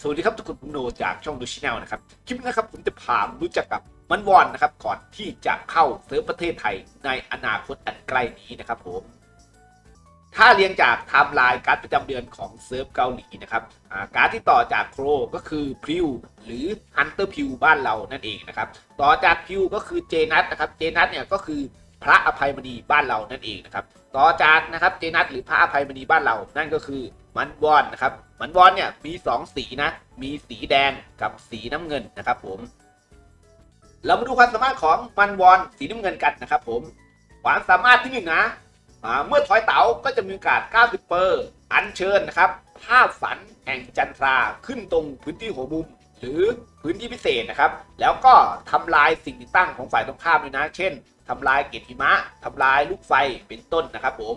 สวัสดีครับทุกคนผมโนจากช่องดูชแนลนะครับ คลิปนี้นะครับผมจะพามรู้จักกับมันวอนนะครับ ก่อนที่จะเข้าเซิร์ฟประเทศไทยในอนาคตอันใกล้นี้นะครับผม ถ้าเรียงจากไทม์ไลน์การประจำเดือนของเซิร์ฟเกาหลีนะครับาการที่ต่อจากโครก็คือพิวหรือฮันเตอร์พิวบ้านเรานั่นเองนะครับ ต่อจากพิวก็คือเจนัทนะครับเจนัทเนี่ยก็คือพระอภัยมณีบ้านเรานั่นเองนะครับ ต่อจากนะครับเจนัทหรือพระอภัยมณีบ้านเรานั่นก็คือ มันวอนนะครับมันวอนเนี่ยมี 2 สีนะ มีสีแดงกับสีน้ำเงินนะครับผม เรามาดูความสามารถของมันวอนสีน้ำเงินกันนะครับผม ความสามารถที่หนึ่งนะอ่าเมื่อถอยเต๋าก็จะมีโอกาส 90 เปอร์อัญเชิญนะครับ ภาพฝันแห่งจันทราขึ้นตรงพื้นที่หัวมุม หรือพื้นที่พิเศษนะครับ แล้วก็ทำลายสิ่งติดตั้งของฝ่ายตรงข้ามด้วยนะ เช่นทำลายเกล็ดหิมะทำลายลูกไฟเป็นต้นนะครับผม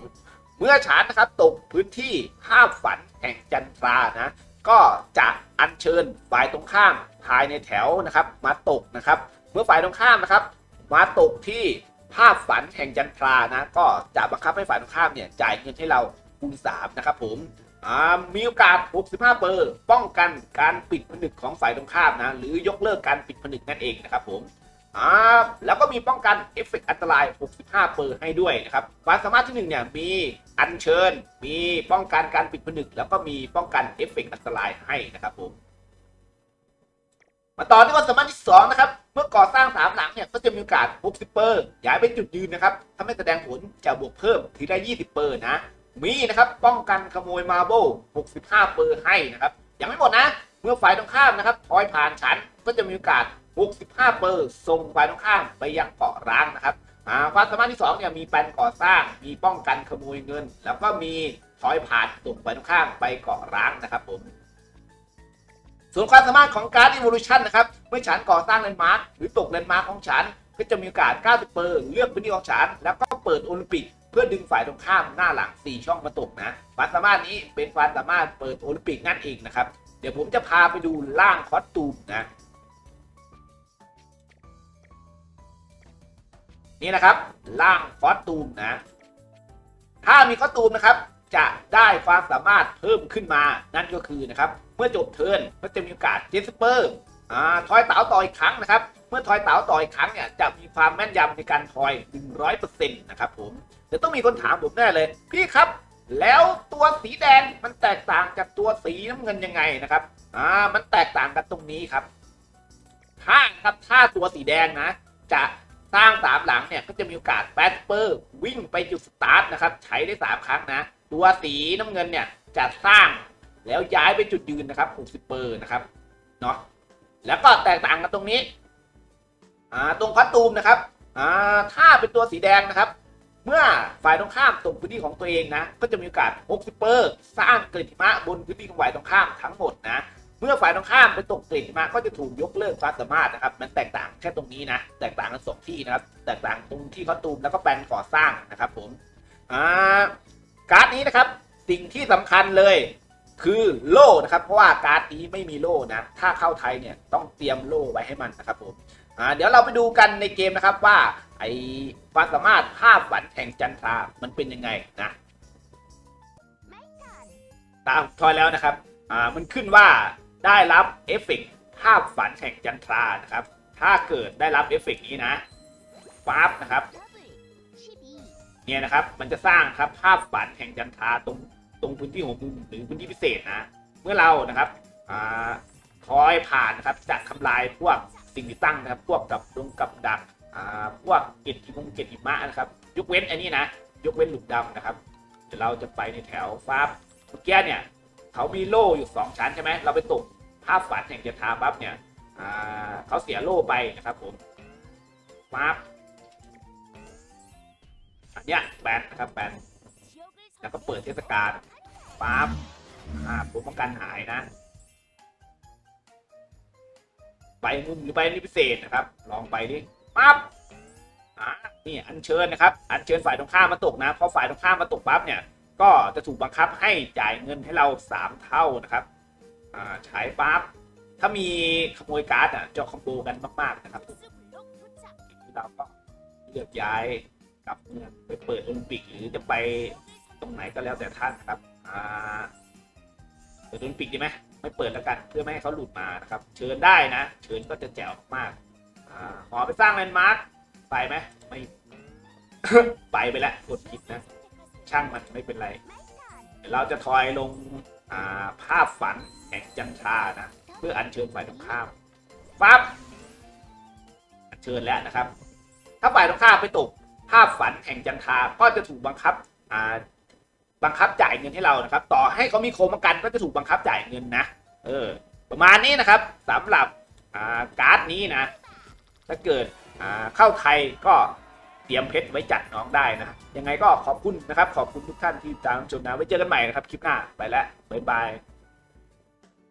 เมื่อฉันนะครับตกพื้นที่ภาพฝันแห่งจันทรานะก็จะอัญเชิญฝ่ายตรงข้ามภายในแถวนะครับ มาตกนะครับ เมื่อฝ่ายตรงข้ามนะครับ มาตกที่ภาพฝันแห่งจันทรานะก็จะบังคับให้ฝ่ายตรงข้ามเนี่ยจ่ายเงินให้เราคูณ3นะครับผมอ่ามีโอกาส 65 เปอร์ ป้องกันการปิดผนึกของฝ่ายตรงข้ามนะ หรือยกเลิกการปิดผนึกนั่นเองนะครับผม อ่าแล้วก็มีป้องกันเอฟเฟกต์อันตราย 65 เปอร์ให้ด้วยนะครับความสามารถที่หนึ่งเนี่ยมีอัญเชิญ มีป้องกันการปิดผนึก แล้วก็มีป้องกันเอฟเฟกต์อันตรายให้นะครับผมมาต่อที่ความสามารถที่สองนะครับเมื่อก่อสร้างสามหลังเนี่ยก็จะมีโอกาส 60 เปอร์ย้ายไปจุดยืนนะครับถ้าไม่แสดงผลจะบวกเพิ่มทีละ 20 เปอร์นะมีนะครับป้องกันขโมยมาโบ65 เปอร์ให้นะครับยังไม่หมดนะ เมื่อฝ่ายตรงข้ามนะครับทอยผ่านชั้นก็จะมีโอกาส 65 เปอร์ส่งฝ่ายตรงข้ามไปยังเกาะร้างนะครับความสามารถที่2เนี่ยมีแปลนก่อสร้าง มีป้องกันขโมยเงิน แล้วก็มีทอยผ่านส่งฝ่ายตรงข้ามไปเกาะร้างนะครับผมส่วนความสามารถของการ์ด Evolution นะครับ เมื่อฉันก่อสร้างแลนมาร์คหรือตกแลนมาร์คของฉัน ก็จะมีโอกาส 90 เปอร์เลือกพื้นที่ของฉัน แล้วก็เปิดโอลิมปิก เพื่อดึงฝ่ายตรงข้ามหน้าหลัง 4 ช่องมาตกนะความสามารถนี้เป็นความสามารถเปิดโอลิมปิกนั่นเองนะครับ เดี๋ยวผมจะพาไปดูร่างคอสตูมนะ นี่นะครับร่างคอสตูมนะ ถ้ามีคอสตูมนะครับ จะได้ความสามารถเพิ่มขึ้นมานั่นก็คือนะครับ เมื่อจบเทิร์นก็จะมีโอกาสเจสเปอร์อ่าทอยเต๋าต่ออีกครั้งนะครับ เมื่อทอยเต๋าต่ออีกครั้งเนี่ยจะมีความแม่นยำในการทอย 100%นะครับผมเดี๋ยวต้องมีคนถามผมแน่เลย พี่ครับแล้วตัวสีแดงมันแตกต่างจากตัวสีน้ำเงินยังไงนะครับ อ่า มันแตกต่างกันตรงนี้ครับ ถ้าครับถ้าตัวสีแดงนะ จะ สร้างสามหลังเนี่ยก็จะมีโอกาสแปดเปอร์วิ่งไปจุดสตาร์ทนะครับใช้ได้สามครั้งนะ ตัวสีน้ำเงินเนี่ยจะสร้างแล้วย้ายไปจุดยืนนะครับ60เปอร์นะครับเนาะแล้วก็แตกต่างกันตรงนี้อ่าตรงคอสตูมนะครับอ่าถ้าเป็นตัวสีแดงนะครับ เมื่อฝ่ายตรงข้ามตกพื้นที่ของตัวเองนะ ก็จะมีโอกาส60เปอร์สร้างเกล็ดหิมะบนพื้นที่ของฝ่ายตรงข้ามทั้งหมดนะ เมื่อฝ่ายตรงข้ามไปตกเกล็ดหิมะก็จะถูกยกเลิกความสามารถนะครับ มันแตกต่างแค่ตรงนี้นะ แตกต่างกันสองที่นะครับ แตกต่างตรงที่คอสตูมแล้วก็แปลนก่อสร้างนะครับผมอ่าการ์ดนี้นะครับ สิ่งที่สำคัญเลยคือโล่นะครับ เพราะว่าการ์ดนี้ไม่มีโล่นะ ถ้าเข้าไทยเนี่ยต้องเตรียมโล่ไว้ให้มันนะครับผมอ่าเดี๋ยวเราไปดูกันในเกมนะครับว่าไอความสามารถภาพฝันแห่งจันทรา มันเป็นยังไงนะตามทอยแล้วนะครับ อ่า มันขึ้นว่า ได้รับเอฟเฟกภาพฝันแห่งจันทรานะครับ ถ้าเกิดได้รับเอฟเฟกนี้นะฟ้าบนะครับ เนี่ยนะครับ มันจะสร้างครับภาพฝันแห่งจันทราตรงตรงพื้นที่หัวมุมหรือพื้นที่พิเศษนะ เมื่อเรานะครับอ่าคอยผ่านนะครับจะทำลายพวกสิ่งที่ตั้งนะครับ พวกกับดงกับดักอ่าพวกเกล็ดหิมงเกล็ดหิมะนะครับ ยกเว้นอันนี้นะ ยกเว้นหลุมดำนะครับ เดี๋ยวเราจะไปในแถวฟ้าบเมื่อกี้เนี่ย เขามีโล่อยู่สองชั้นใช่ไหมเราไปตกภาพฝันแห่งจันทราปั๊บเนี่ยเขาเสียโล่ไปนะครับผมปั๊บอันเนี้ยแบนนะครับแบนแล้วก็เปิดเทศกาลปั๊บอ่าผมป้องกันหายนะไปมุมหรือไปนี่พิเศษนะครับ ลองไปดิปั๊บอ่านี่อัญเชิญนะครับ อัญเชิญฝ่ายตรงข้ามมาตกนะพอฝ่ายตรงข้ามมาตกปั๊บเนี่ย ก็จะถูกบังคับให้จ่ายเงินให้เราสามเท่านะครับอ่าใช้ปั๊บถ้ามีขโมยการ์ดอะจะคอมโบกันมาก ๆ นะครับเราก็เลือกย้ายกลับเมืองไปเปิดโอลิมปิกหรือจะไปตรงไหนก็แล้วแต่ท่านครับอ่าเปิดโอลิมปิกดีไหมไม่เปิดแล้วกันเพื่อไม่ให้เขาหลุดมานะครับ เชิญได้นะ เชิญก็จะแจ๋วมากอ่าขอไปสร้างแลนด์มาร์คไปไหมไม่ไปไปแล้วกดผิดนะ ช่างมันไม่เป็นไร เดี๋ยวเราจะทอยลงาภาพฝันแห่งจันทรานะ เพื่ออัญเชิญฝ่ายตรงข้ามปั๊บอัญเชิญแล้วนะครับ ถ้าฝ่ายตรงข้ามไปตกภาพฝันแห่งจันทราก็จะถูกบังคับาบังคับจ่ายเงินให้เรานะครับ ต่อให้เขามีโคมกันก็จะถูกบังคับจ่ายเงินนะ เออ ประมาณนี้นะครับสำหรับาการ์ดนี้นะ ถ้าเกิดเข้าไทยก็ เตรียมเพชรไว้จัดน้องได้นะยังไงก็ขอบคุณนะครับ ขอบคุณทุกท่านที่ตามชมนะไว้เจอกันใหม่นะครับคลิปหน้าไปแล้วบ๊ายบาย